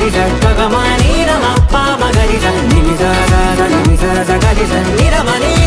గరిజ గగమ నీరమప్ప మగరిజ నిమిజ గరిజ నిరమణి